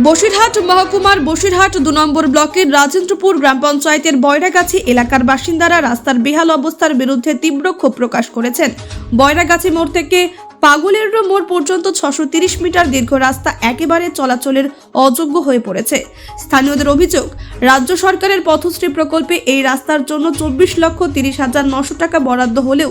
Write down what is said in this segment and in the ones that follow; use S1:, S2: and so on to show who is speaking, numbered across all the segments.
S1: বসিরহাট মহকুমার বসিরহাট দু নম্বর ব্লকের রাজেন্দ্রপুর গ্রাম পঞ্চায়েতের বয়রাগাছি এলাকার বাসিন্দারা রাস্তার বেহাল অবস্থার বিরুদ্ধে তীব্র ক্ষোভ প্রকাশ করেছেন। বয়রাগাছি মোড় থেকে পাগলের মোড় পর্যন্ত ছশো মিটার দীর্ঘ রাস্তা একেবারে চলাচলের অযোগ্য হয়ে পড়েছে। স্থানীয়দের অভিযোগ, রাজ্য সরকারের পথশ্রী প্রকল্পে এই রাস্তার জন্য চব্বিশ লক্ষ তিরিশ হাজার নশো টাকা বরাদ্দ হলেও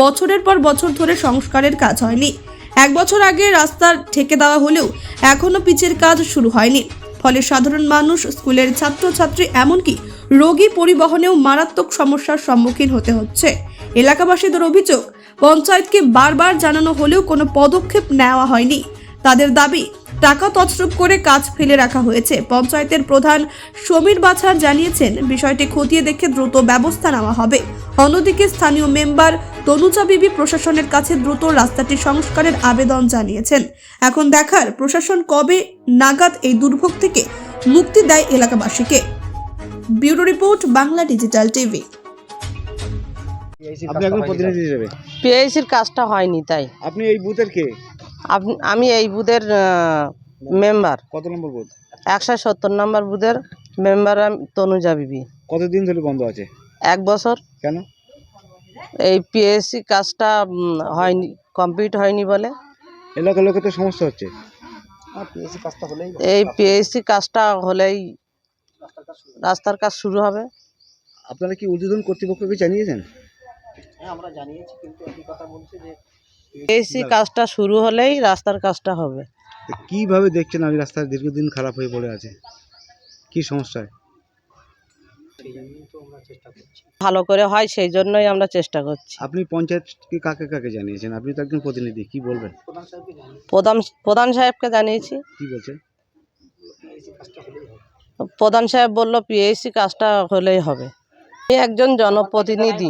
S1: বছরের পর বছর ধরে সংস্কারের কাজ হয়নি। এক বছর আগে রাস্তার ঠেকে দেওয়া হলেও এখনও পিচের কাজ শুরু হয়নি। ফলে সাধারণ মানুষ, স্কুলের ছাত্রছাত্রী এমনকি রোগী পরিবহনেও মারাত্মক সমস্যার সম্মুখীন হতে হচ্ছে। এলাকাবাসীদের অভিযোগ, পঞ্চায়েতকে বারবার জানানো হলেও কোনো পদক্ষেপ নেওয়া হয়নি। তাদের দাবি, টাকা তছরূপ করে কাজ ফেলে রাখা হয়েছে। পঞ্চায়েতের প্রধান সমীর বাছার জানিয়েছেন, বিষয়টি খতিয়ে দেখে দ্রুত ব্যবস্থা নেওয়া হবে। অন্যদিকে স্থানীয় মেম্বার তনুজা বিবি প্রশাসনের কাছে দ্রুত রাস্তাটি সংস্কারের আবেদন জানিয়েছেন। এখন দেখার প্রশাসন কবে নাগাদ এই দুর্ভোগ থেকে মুক্তি দেয় এলাকাবাসীকে। Bureau report Bangla digital TV.
S2: আপনি একজন প্রতিনিধি হিসেবে?
S3: পিএইচির কাজটা হয়নি তাই।
S2: আপনি এই বুথের কে?
S3: আপ- আমি এই বুথের মেম্বার।
S2: কত নম্বর বুথ?
S3: একশো সত্তর নম্বর বুথের মেম্বার আমি তনুজা বিবি।
S2: কতদিন ধরে বন্ধ আছে?
S3: এক বছর।
S2: কেন?
S3: এই পিএসসি কাজটা হয়নি কমপ্লিট হয়নি বলে।
S2: এলাকা লোকে তো সমস্যা হচ্ছে।
S3: এই পিএসসি কাজটা হলেই রাস্তার কাজ শুরু হবে।
S2: আপনারা কি ঊর্ধ্বতন কর্তৃপক্ষকে জানিয়েছেন?
S3: পিএসসি কাজটা শুরু হলেই রাস্তার কাজটা হবে।
S2: কীভাবে দেখছেন আমি রাস্তা দীর্ঘদিন খারাপ হয়ে পড়ে আছে? কি সমস্যায়
S3: ভালো করে হয় সেই জন্যই আমরা চেষ্টা করছি।
S2: আপনি পঞ্চায়েতকে কাকে কাকে জানিয়েছেন? আপনি তো একজন প্রতিনিধি কি বলবেন?
S3: প্রধান প্রধান সাহেবকে জানিয়েছি।
S2: কি বলছেন?
S3: প্রধান সাহেব বলল পিএসসি কাজটা হলেই হবে। আমি একজন জনপ্রতিনিধি।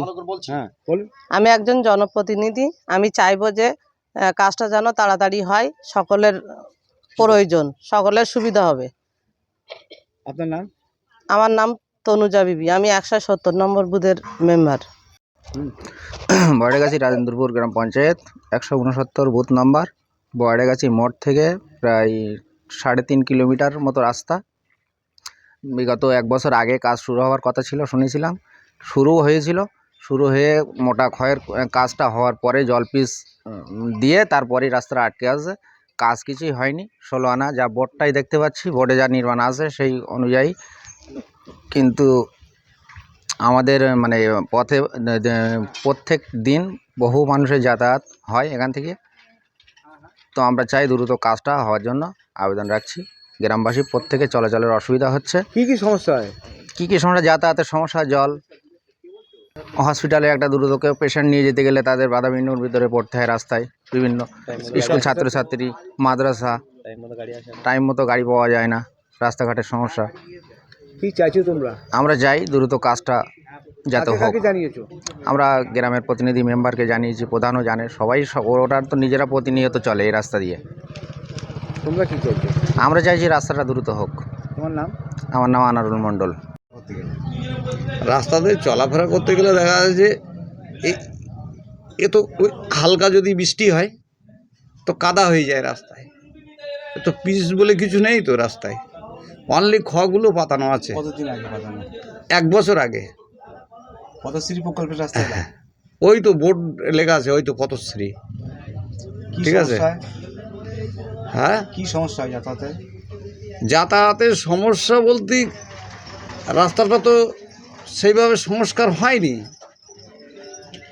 S2: হ্যাঁ বলুন।
S3: আমি একজন জনপ্রতিনিধি। আমি চাইব যে আহ, কাজটা যেন তাড়াতাড়ি হয় সকলের প্রয়োজন সকলের সুবিধা হবে।
S2: আপনার নাম?
S3: আমার নাম তনুজা বিবি, আমি একশো সত্তর নম্বর বুথের মেম্বার।
S4: বয়ডাগাছি রাজেন্দ্রপুর গ্রাম পঞ্চায়েত, একশো উনসত্তর বুথ নাম্বার। বয়ডাগাছি মোড় থেকে প্রায় সাড়ে তিন কিলোমিটার মতো রাস্তা। বিগত এক বছর আগে কাজ শুরু হওয়ার কথা ছিল, শুনেছিলাম। শুরু হয়েছিল, শুরু হয়ে মোটা ক্ষয়ের কাজটা হওয়ার পরে জল পিস দিয়ে তারপরেই রাস্তাটা আটকে আছে। কাজ কিছুই হয়নি। ষোলো আনা যা বোর্ডটাই দেখতে পাচ্ছি, বোর্ডে যা নির্মাণ আছে সেই অনুযায়ী কিন্তু আমাদের মানে পথে প্রত্যেক দিন বহু মানুষের যাতায়াত হয় এখান থেকে। তো আমরা চাই দ্রুত কাজটা হওয়ার জন্য আবেদন রাখছি। গ্রামবাসী প্রত্যেকে চলাচলের অসুবিধা হচ্ছে।
S2: কি কি সমস্যা হয়?
S4: কী কী সমস্যা? যাতায়াতের সমস্যা জল। হসপিটালে একটা দ্রুত কেউ পেশেন্ট নিয়ে যেতে গেলে তাদের বাধা বিন্দুর ভিতরে পড়তে হয় রাস্তায়। বিভিন্ন স্কুল ছাত্রছাত্রী মাদ্রাসা টাইম মতো গাড়ি পাওয়া যায় না। রাস্তাঘাটের সমস্যা।
S2: কি চাইছো তোমরা?
S4: আমরা যাই দ্রুত কাজটা যাতে হোক।
S2: জানিয়েছো?
S4: আমরা গ্রামের প্রতিনিধি মেম্বারকে জানিয়েছি প্রধানও জানে সবাই ওটার তো নিজেরা প্রতিনিয়ত চলে এই রাস্তা দিয়ে।
S2: তোমরা কি চাইছো?
S4: আমরা চাইছি রাস্তাটা দ্রুত হোক।
S2: তোমার নাম?
S4: আমার নাম আনারুল মণ্ডল।
S5: রাস্তাতে চলাফেরা করতে গেলে দেখা যায় যে এই এ তো ওই হালকা যদি বৃষ্টি হয় তো কাদা হয়ে যায় রাস্তায়। তো পিস বলে কিছু নেই তো রাস্তায়। অনলি খগুলো পাতানো আছে।
S2: কতদিন আগে পাঠানো
S5: এক বছর আগে।
S2: পদশ্রী প্রকল্পের রাস্তা
S5: ওই তো বোর্ড লেখা আছে ওই তো পথশ্রী।
S2: কি
S5: ঠিক আছে।
S2: হ্যাঁ? কি সমস্যা হয় যাতায়াতে?
S5: যাতায়াতের সমস্যা বলতে রাস্তাটা তো সেইভাবে সংস্কার হয়নি।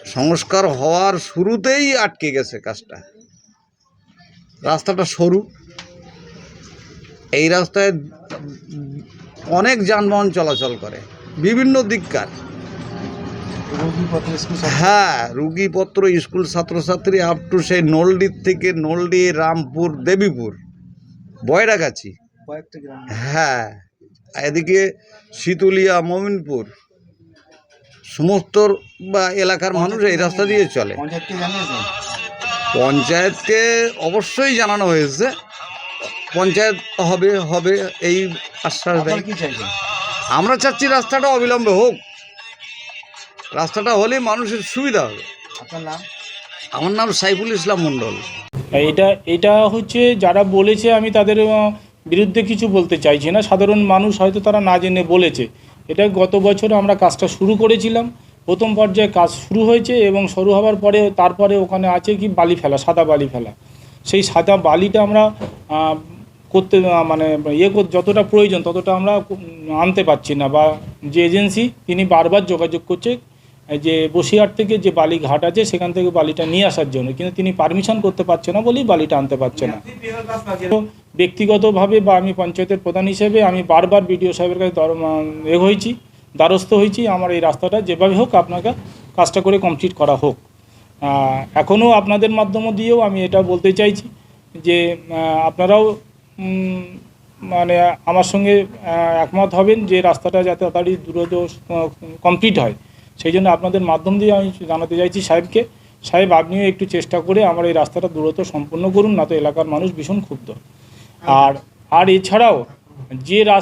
S5: সংস্কার হওয়ার শুরুতেই আটকে গেছে কাজটা। রাস্তাটা সরু। এই রাস্তায় অনেক যানবাহন চলাচল করে বিভিন্ন দিককার। হ্যাঁ রুগীপত্র স্কুল ছাত্রছাত্রী আপ টু সেই নলডির থেকে নলডি রামপুর দেবীপুর বয়রাগাছি। হ্যাঁ এদিকে শীতুলিয়া মমিনপুর সমস্ত বা এলাকার মানুষ এই রাস্তা দিয়ে চলে।
S2: পঞ্চায়েতকে
S5: অবশ্যই জানানো হয়েছে। পঞ্চায়েত হবে হবে এই আশ্বাস দেয়। আমরা চাচ্ছি রাস্তাটা অবিলম্বে হোক। রাস্তাটা হলে মানুষের সুবিধা হবে। আমার নাম সাইফুল ইসলাম মণ্ডল।
S6: এটা এটা হচ্ছে যারা বলেছে আমি তাদের বিরুদ্ধে কিছু বলতে চাইছি না। সাধারণ মানুষ হয়তো তারা না জেনে বলেছে। এটা গত বছর আমরা কাজটা শুরু করেছিলাম। প্রথম পর্যায়ে কাজ শুরু হয়েছে এবং শুরু হওয়ার পরে তারপরে ওখানে আছে কি বালি ফেলা সাদা বালি ফেলা। সেই সাদা বালিটা আমরা করতে মানে ইয়ে যতটা প্রয়োজন ততটা আমরা আনতে পারছি না। বা যে এজেন্সি তিনি বারবার যোগাযোগ করছে যে বসিরহাট থেকে যে বালি ঘাট আছে, সেখান থেকে বালিটা নিয়ে আসার জন্য। কিন্তু তিনি পারমিশন করতে পারছে না বলেই বালিটা আনতে পারছে না। ব্যক্তিগতভাবে বা আমি পঞ্চায়েতের প্রধান হিসেবে আমি বারবার বিডিও সাহেবের কাছে এ হয়েছি, দ্বারস্থ হয়েছি। আমার এই রাস্তাটা যেভাবে হোক আপনাকে কাজটা করে কমপ্লিট করা হোক। এখনও আপনাদের মাধ্যম দিয়েও আমি এটা বলতে চাইছি যে আপনারাও মানে আমার সঙ্গে একমত হবেন যে রাস্তাটা যাতে তাড়াতাড়ি দ্রুত কমপ্লিট হয়। সেই জন্য আপনাদের মাধ্যম দিয়ে আমি জানাতে চাইছি সাহেবকে। সাহেব, আপনিও একটু চেষ্টা করে আমার এই রাস্তাটা দ্রুত সম্পন্ন করুন, না তো এলাকার মানুষ ভীষণ ক্ষুব্ধ। আর আর এছাড়াও যে রাস্তা